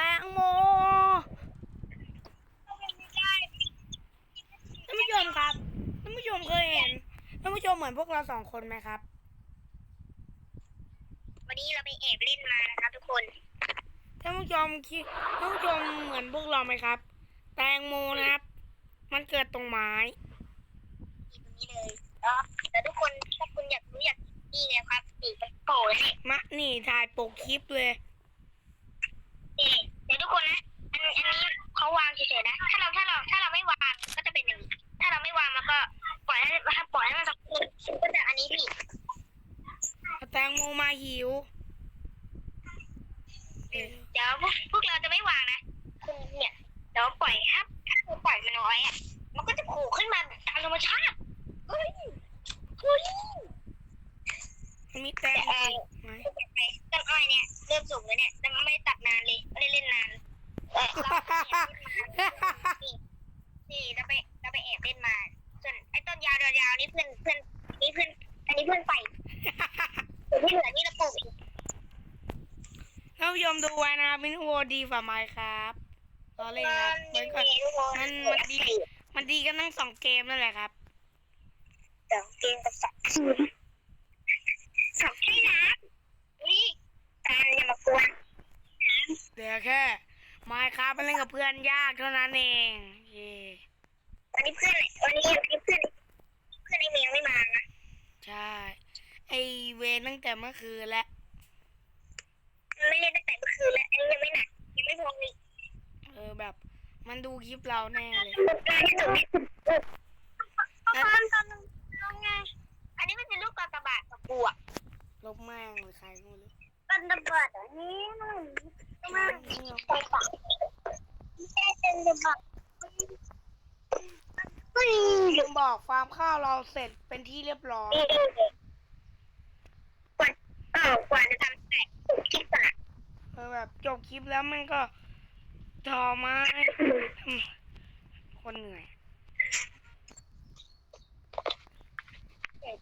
แตงโมท่านผู้ชมครับท่านผู้ชมเคยเห็นท่านผู้ชมเหมือนพวกเราสองคนไหมครับ วันนี้เราไปแอบเล่นมานะครับทุกคนท่านผู้ชมคิดท่านผู้ชมเหมือนพวกเราไหมครับ แตงโมนะครับ มันเกิดตรงไม้อยู่ตรงนี้เลยเนาะแต่ทุกคนถ้าคุณอยากรู้อยากนี่ไงครับนี่มันโผล่แล้วเนี่ยมะนี่ถ่ายปกคลิปเลยนี่ เดี๋ยวทุกคนนะอันอันนี้เขาวางเฉยๆนะ ถ้าเราถ้าเราถ้าเราไม่วางก็จะเป็นอย่างนี้ถ้าเราไม่วางมันก็ปล่อยให้ถ้าปล่อยให้มันสักพักก็จะอันนี้พี่แตงโมมาหิวเออเดี๋ยวพวกพวกเราจะไม่วางนะคุณเนี่ยเดี๋ยวปล่อยครับถ้าคุณปล่อยมันเอาไว้อะมันก็จะโผล่ขึ้นมาตามธรรมชาติเฮ้ยเฮ้ยมันมีแตงโมไหมต้นอ้อยเนี่ยเริ่มสูงแล้วเนี่ยแต่มันไม่ได้ตัดนานเลยไม่ได้เล่นนานเออเราไปแอบเล่นมานี่นี่เราไปเราไปแอบเล่นมา ส่วนไอ้ต้นยาวยาวๆนี่เพื่อนเพื่อนนี่เพื่อนอันนี้เพื่อนไปส่วนที่เหลือนี่เราปลูกเอง ท่านผู้ช มดูไว้นะครับมินโวดีฝ่าไม้ครับรอเล่นครับมันก็มันมันดี มันดีกันทั้งสองเกมนั่นแหละครับสองเกมกับสองสองแค่นะนี่ตาอย่ามากวนเดี๋ยวแค่ไม้ครับไปเล่นกับเพื่อนยากเท่านั้นเองเย่วันนี้เพื่อนวันนี้เพื่อนเพื่อนไอ้เมย์ไม่มานะใช่ไอเวนตั้งแต่เมื่อคืนแล้วไม่เล่นตั้งแต่ เมื่อคืนแล้วอันนี้ยังไม่หนักยังไม่พอเลยเออแบบ มันดูคลิปเราแน่เลยการที่สุดตอนตอนตอนไง อันนี้มันเป็นลูกกากบาทกับบวกลบแม่งเลยใครงูเลยกากบาทอันนี้มันมันไปฝังไม่ใช่เป็นกากบาทเฮ้ยลืมบอกฟาร์มข้าวเราเสร็จเป็นที่เรียบร้อยกว่าเออกว่าจะทำแตกคิดก่อน เออแบบจบคลิปแล้วมันก็ทอไม้อืมคนเหนื่อย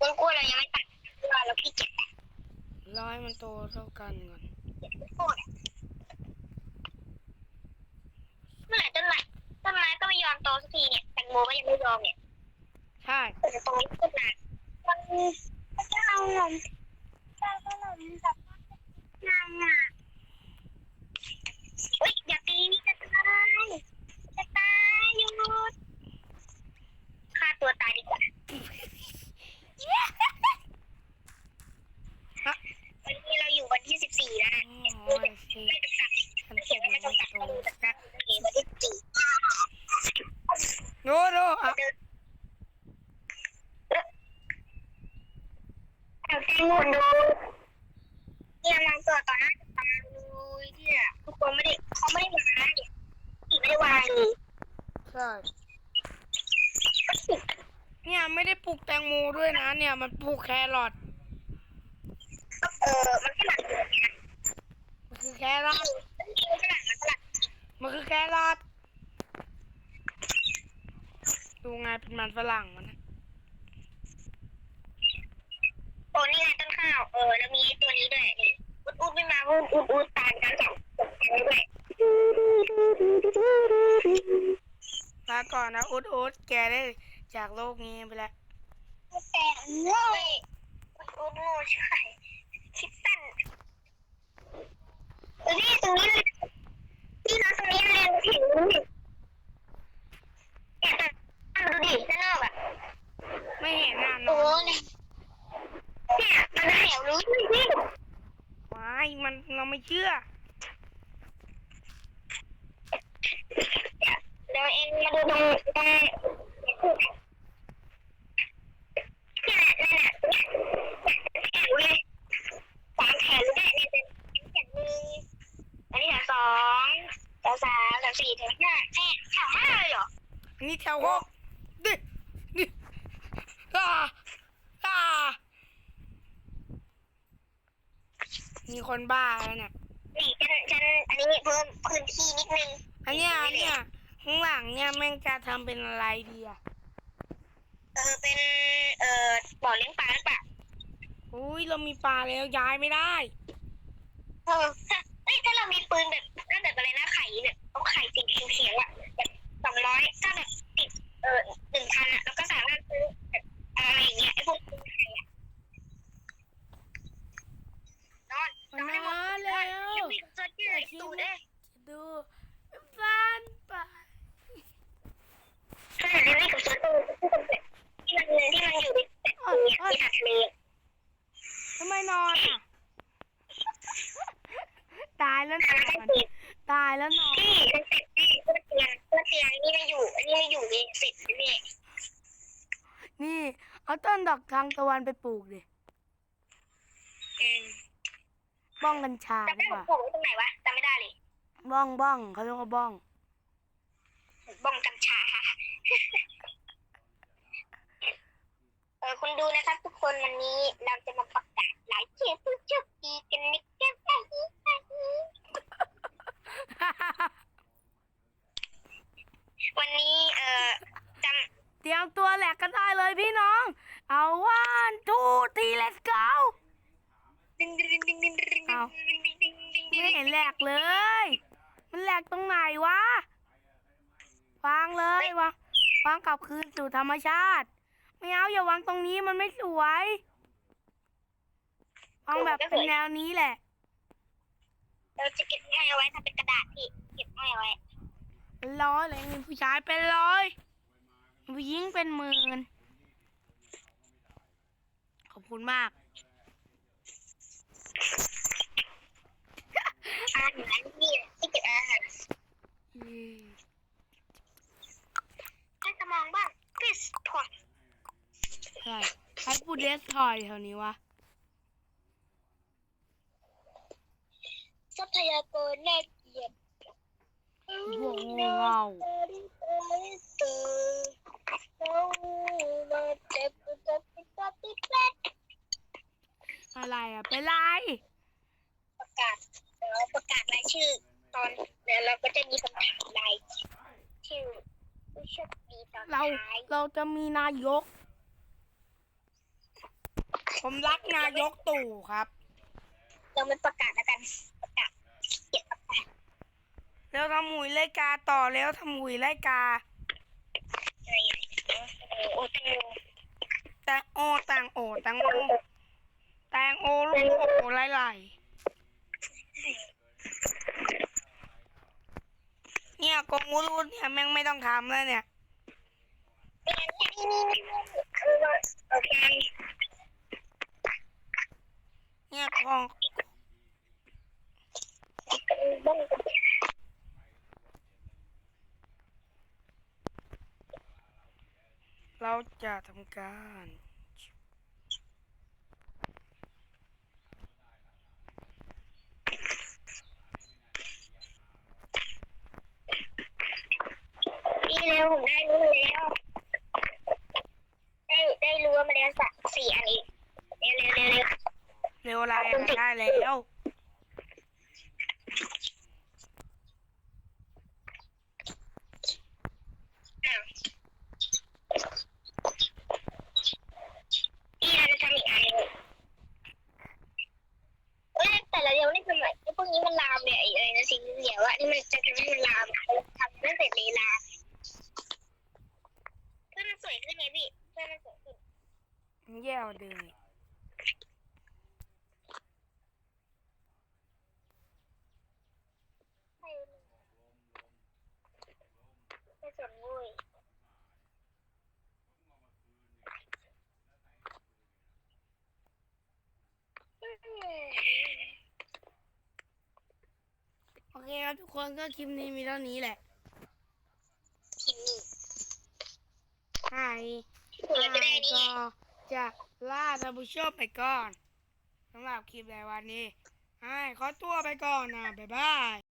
ต้นกล้วยเรายังไม่ตัดเพราะว่าเราขี้เกียจรอให้มันโตเท่ากันก่อนโค่นเมื่อไหร่ต้นไม้ต้นไม้ก็ไม่ยอมโตสักทีเนี่ยแตงโมก็ยังไม่ยอมเนี่ยใช่แต่ตรงนี้ขึ้นมามันมันจะเอาขนมจะเอาขนมแบบนางอะ เฮ้ยอย่าตีจะตายจะตายหยุดฆ่าตัวตายดีกว่าฮะวันนี้เราอยู่วันที่สิบสี่แล้วนะ โอ้ยสิ ไม่จำกัด ฉัน ไม่ เขี เขี ย ย น น ไม่ ไม่ โต จำกัดโอเควันที่สี่ โนโนอะ เอาแตงโมดูเนี่ยมันเกิดต่อหน้าต่อตาเลยเนี่ยทุกคนไม่ได้เขาไม่ได้วางเนี่ยผีไม่ได้วางเลย ใช่เนี่ยไม่ได้ปลูกแตงโมด้วยนะ เนี่ยมันปลูกแครอทเออมันฝรั่งเลยนะมันคือแครอทมันฝรั่งมันฝรั่งมันคือแครอทดูไงเป็นมันฝรั่งมันนะโอ้นี่ไงต้นข้าวเออแล้วมีตัวนี้ด้วยนี่อุดอุดไม่มาอุดอุดอุดตามกันสองกันด้วย ลาก่อนนะอุดอุดแกได้จากโลกนี้ไปแล้วแต่โง่อุดอุดโง่ใช่คิดสั้นเออนี่ตรงนี้เลยนี่นะตรงนี้เลยเห็นเนี่ยแต่ดูดิด้านนอกอะไม่เห็นอะนโอ้อนยเนี่ยมันแถวรู้ด้วยนี่ไม่มันเราไม่เชื่อ เดี๋ยวเองมาดูตรงตรงเนี่ยนั่นน่ะแถวเลยสามแถวได้เนี่ยเป็นแถวหนึ่งสองสามสี่แถวห้าแถวแถวห้าเลยเหรออันนี้แถวหกดิดิอ่าอ่ามีคนบ้าแล้วเนี่ย นี่ฉันฉันอันนี้เพิ่มพื้นที่นิดนึง อันเนี้ยอันเนี้ย ข้างหลังเนี่ยแม่งจะทำเป็นอะไรดีอะเออเป็นเอ่อบ่อเลี้ยงปลาปะอุ้ยเรามีปลาแล้วย้ายไม่ได้ เออถ้าเอ้ยถ้าเรามีปืนแบบน่าแบบอะไรนะไข่แบบเอาไข่จริงเขียวๆอะแบบ อาต้นดอกทางตะวันไปปลูกดิอืมบ้องกัญชาจำดีได้กว่า ผมตรงไหนวะจำไม่ได้เลยบ้องบ้องเขาเรียกว่าบ้อง บ้องกัญชา เออคุณดูนะครับ ทุกคนวันนี้เราจะมาประกาศหลายเชื่อผู้โชคดีกันนะครับวันนี้เอ่อจำ เตรียมตัวแหลกกันได้เลยพี่น้อง เอาวันทูที let's go ดึงดึงดึงดึงดึงดึง เอา ดึงดึงดึงดึงดึง ไม่เห็นแหล กเลย มันแหลกตรงไหนวะ วางเลยวางวางกลับคืนสู่ธรรมชาติ ไม่เอาอย่าวางตรงนี้มันไม่สวยวางแบบเป็นแนวนี้แหละ เราจะเก็บง่ายเอาไว้ทำเป็นกระดาษพี่ เก็บง่ายเอาไว้เป็นร้อยเลยมีผู้ชายเป็นร้อยมีผู้หญิงเป็นหมื่นขอบคุณมาก อาหารนี่ที่เก็บอาหารให้สมองบ้างพิสพอใช่ใครพูดเดสทอยแถวนี้วะ ทรัพยากรน่าเกลียดพวกโง่เง่าอะไรอะเป็นไร เดี๋ยวประกาศรายชื่อ ตอนเดี๋ยวเราก็จะมีคำถามรายชื่อผู้โชคดีตอนเราท้ายเราจะมีนายก ผมรักนายกตู่ครับ เราไม่ประกาศแล้วกันประกาศเขียนประกาศแล้วทำหมุยไล่กาต่อแล้วทำหมุยไล่กา อะไรอย่างเงี้ยเออโอแตงโมแตงโอแตงโอแตงโอแตงโอลูกโอไล่ไล่เนี่ย กงงูรูดเนี่ยแม่งไม่ต้องทำแล้วเนี่ยเนี่ยของเราจะทำการ นี่เร็วผม ได้รู้มาแล้ว ได้ได้รู้มาแล้วสักสี่อันอีกเร็วเร็วเร็วเร็วเร็วอะไรอะได้แล้ว อ้าวนี่เราจะทำอีกอันหนึ่งเอ้ยแต่ละเดียวนี่เป็นแบบไอ้พวกนี้มันลามเนี่ยไอ้อะไรนะสิ่งเหลียวอะนี่มันจะทำให้มันลามอะทำไม่เสร็จเลยลามเพื่อมันสวยขึ้นไงพี่เพื่อมันสวยขึ้น แย่กว่าเดิมอีก ให้ไม่สนโว้ยอืม โอ เคครับทุกคนก็คลิปนี้มีเท่านี้แหละทีนี่ใช่เราจะได้นี่ไงก็จะล่าท่านผู้ชมไปก่อนสำหรับคลิปในวันนี้ให้ขอตัวไปก่อนนะบ๊ายบาย